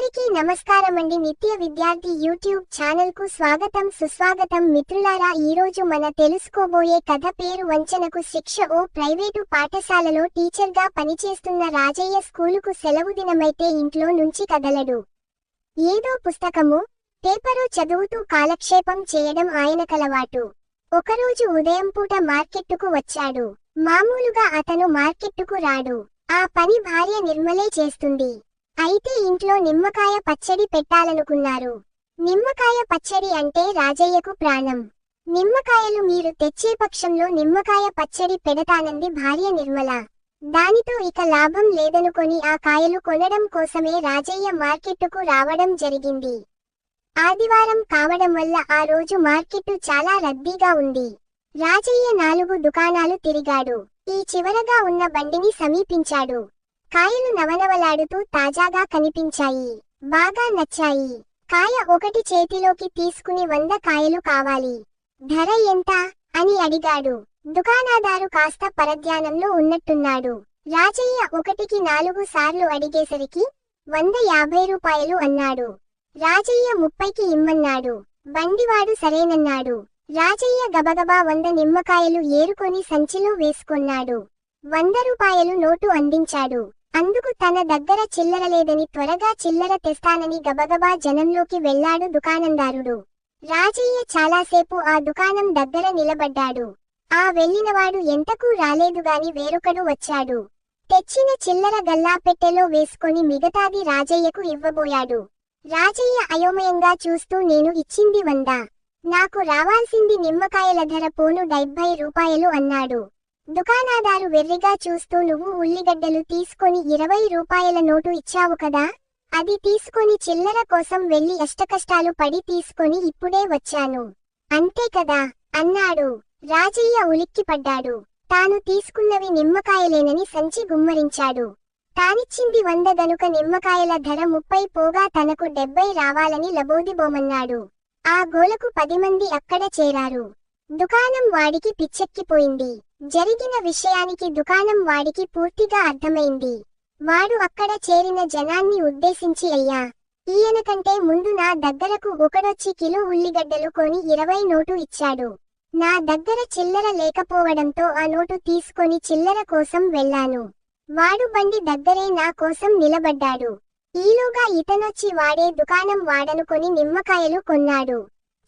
అందరికీ నమస్కారమండి. నిత్య విద్యార్థి యూట్యూబ్ ఛానల్కు స్వాగతం సుస్వాగతం. మిత్రులారా ఈరోజు మన తెలుసుకోబోయే కథ పేరు వంచనకు శిక్ష. ఓ ప్రైవేటు పాఠశాలలో టీచర్గా పనిచేస్తున్న రాజయ్య స్కూలుకు సెలవు దినమైతే ఇంట్లో నుంచి కదలడు. ఏదో పుస్తకము పేపరు చదువుతూ కాలక్షేపం చేయడం ఆయన కలవాటు. ఒకరోజు ఉదయం పూట మార్కెట్టుకు వచ్చాడు. మామూలుగా అతను మార్కెట్టుకు రాడు. ఆ పని భార్య నిర్మలే చేస్తుంది. అయితే ఇంట్లో నిమ్మకాయ పచ్చడి పెట్టాలనుకున్నారు. నిమ్మకాయ పచ్చడి అంటే రాజయ్యకు ప్రాణం. నిమ్మకాయలు మీరు తెచ్చే పక్షంలో నిమ్మకాయ పచ్చడి పెడతానంది భార్య నిర్మల. దానితో ఇక లాభం లేదనుకొని ఆ కాయలు కొనడం కోసమే రాజయ్య మార్కెట్టుకు రావడం జరిగింది. ఆదివారం కావడం వల్ల ఆ రోజు మార్కెట్టు చాలా రద్దీగా ఉంది. రాజయ్య నాలుగు దుకాణాలు తిరిగాడు. ఈ చివరగా ఉన్న బండిని సమీపించాడు. కాయలు నవనవలాడుతూ తాజాగా కనిపించాయి. బాగా నచ్చాయి. కాయ ఒకటి చేతిలోకి తీసుకుని వంద కాయలు కావాలి. ధర ఎంత? అని అడిగాడు. దుకాణాదారు కాస్త పరధ్యానంలో ఉన్నట్టున్నాడు. రాజయ్య ఒకటికి నాలుగు సార్లు అడిగేసరికి వంద యాభై రూపాయలు అన్నాడు. రాజయ్య ముప్పైకి ఇమ్మన్నాడు. బండివాడు సరేనన్నాడు. రాజయ్య గబగబా వంద నిమ్మకాయలు ఏరుకొని సంచిలో వేసుకొన్నాడు. వంద రూపాయలు నోటు అందించాడు. అందుకు తన దగ్గర చిల్లర లేదని త్వరగా చిల్లర తెస్తానని గబగబా జనంలోకి వెళ్ళాడు దుకాణందారుడు. రాజయ్య చాలాసేపు ఆ దుకాణం దగ్గర నిలబడ్డాడు. ఆ వెళ్ళినవాడు ఎంతకు రాలేదుగాని వేరొకడు వచ్చాడు. తెచ్చిన చిల్లర గల్లాపెట్టెలో వేసుకొని మిగతాది రాజయ్యకు ఇవ్వబోయాడు. రాజయ్య అయోమయంగా చూస్తూ నేను ఇచ్చింది వంద. నాకు రావాల్సింది నిమ్మకాయల ధర పోను డెబ్బై రూపాయలు అన్నాడు. దుకాణాదారు వెర్రిగా చూస్తూ నువ్వు ఉల్లిగడ్డలు తీసుకొని ఇరవై రూపాయల నోటు ఇచ్చావు కదా? అది తీసుకొని చిల్లర కోసం వెళ్ళి అష్టకష్టాలు పడి తీసుకొని ఇప్పుడే వచ్చాను. అంతే కదా? అన్నాడు. రాజయ్య ఉలిక్కిపడ్డాడు. తాను తీసుకున్నవి నిమ్మకాయలేనని సంచి గుమ్మరించాడు. తానిచ్చింది వంద గనుక నిమ్మకాయల ధర ముప్పై పోగా తనకు డెబ్బై రావాలని లబోదిబోమన్నాడు. ఆ గోలకు పది మంది అక్కడ చేరారు. దుకాణం వాడికి పిచ్చెక్కిపోయింది. జరిగిన విషయానికి దుకాణం వాడికి పూర్తిగా అర్థమైంది. వాడు అక్కడ చేరిన జనాన్ని ఉద్దేశించి అయ్యా ఈయన కంటే ముందు నా దగ్గరకు ఒకడొచ్చి కిలో ఉల్లిగడ్డలు కొని ఇరవై నోటు ఇచ్చాడు. నా దగ్గర చిల్లర లేకపోవడంతో ఆ నోటు తీసుకొని చిల్లర కోసం వెళ్ళాను. వాడు బండి దగ్గరే నా కోసం నిలబడ్డాడు. ఈలోగా ఇతనొచ్చి వాడే దుకాణం వాడనుకొని నిమ్మకాయలు కొన్నాడు.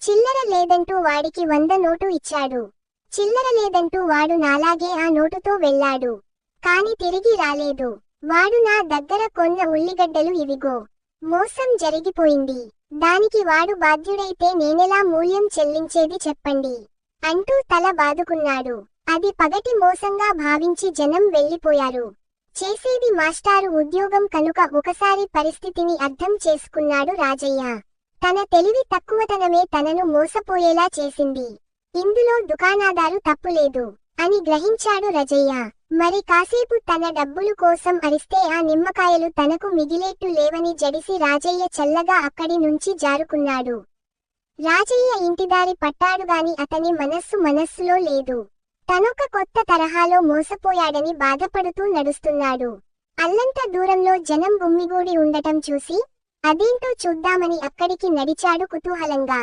చిల్లర లేదంటూ వాడికి వంద నోటు ఇచ్చాడు. చిల్లర లేదంటూ వాడు నాలాగే ఆ నోటుతో వెళ్ళాడు. కాని తిరిగి రాలేదు. వాడు నా దగ్గర కొన్న ఉల్లిగడ్డలు ఇవిగో. మోసం జరిగిపోయింది. దానికి వాడు బాధ్యుడైతే నేనెలా మూల్యం చెల్లించేది చెప్పండి. అంటూ తల బాదుకున్నాడు. అది పగటి మోసంగా భావించి జనం వెళ్ళిపోయారు చేసేది మాస్టారు ఉద్యోగం కనుక ఒకసారి పరిస్థితిని అర్థం చేసుకున్నాడు రాజయ్య. తన తెలివి తక్కువతనమే తనను మోసపోయేలా చేసింది. ఇందులో దుకాణాదారు తప్పులేదు అని గ్రహించాడు రజయ్య. మరి కాసేపు తన డబ్బులు కోసం అరిస్తే ఆ నిమ్మకాయలు తనకు మిగిలేట్టు లేవని జడిసి రాజయ్య చల్లగా అక్కడి నుంచి జారుకున్నాడు. రాజయ్య ఇంటిదారి పట్టాడుగాని అతని మనస్సు మనస్సులో లేదు. తనొక కొత్త తరహాలో మోసపోయాడని బాధపడుతూ నడుస్తున్నాడు. అల్లంత దూరంలో జనం గుమ్మిగూడి ఉండటం చూసి అదేంటో చూద్దామని అక్కడికి నడిచాడు కుతూహలంగా.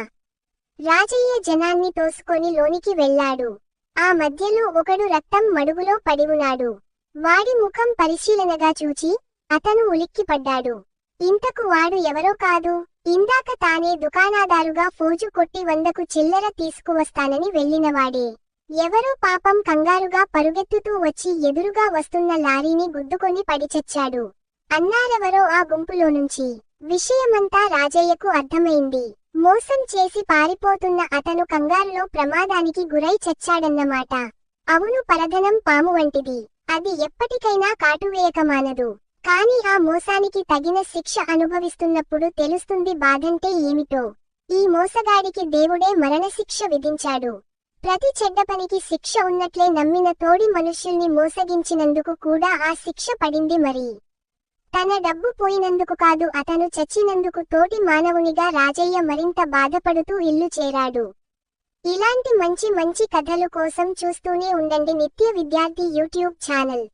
రాజయ్య జనాన్ని తోసుకొని లోనికి వెళ్ళాడు. ఆ మధ్యలో ఒకడు రక్తం మడుగులో పడివున్నాడు. వాడి ముఖం పరిశీలనగా చూచి అతను ఉలిక్కిపడ్డాడు. ఇంతకు వాడు ఎవరో కాదు. ఇందాక తానే దుకాణాదారుగా ఫోజు కొట్టి వందకు చిల్లర తీసుకువస్తానని వెళ్ళినవాడే. ఎవరో పాపం కంగారుగా పరుగెత్తుతూ వచ్చి ఎదురుగా వస్తున్న లారీని గుద్దుకొని పడిచచ్చాడు. అన్నారెవరో ఆ గుంపులో నుంచి విషయమంతా రాజయ్యకు అర్థమైంది. మోసం చేసి పారిపోతున్న అతను కంగారులో ప్రమాదానికి గురై చచ్చాడన్నమాట. అవును పరధనం పాము వంటిది. అది ఎప్పటికైనా కాటువేయకమానదు కాని ఆ మోసానికి తగిన శిక్ష అనుభవిస్తున్నప్పుడు తెలుస్తుంది బాధంటే ఏమిటో. ఈ మోసగాడికి దేవుడే మరణశిక్ష విధించాడు. ప్రతి చెడ్డ పనికి శిక్ష ఉన్నట్లే నమ్మిన తోడి మనుష్యుల్ని మోసగించినందుకు కూడా ఆ శిక్ష పడింది మరి. తన డబ్బు పోయినందుకు కాదు అతను చచ్చినందుకు తోటి మానవునిగా రాజయ్య మరింత బాధపడుతూ ఇల్లు చేరాడు. ఇలాంటి మంచి మంచి కథలు కోసం చూస్తూనే ఉండండి నిత్య విద్యార్థి యూట్యూబ్ ఛానల్.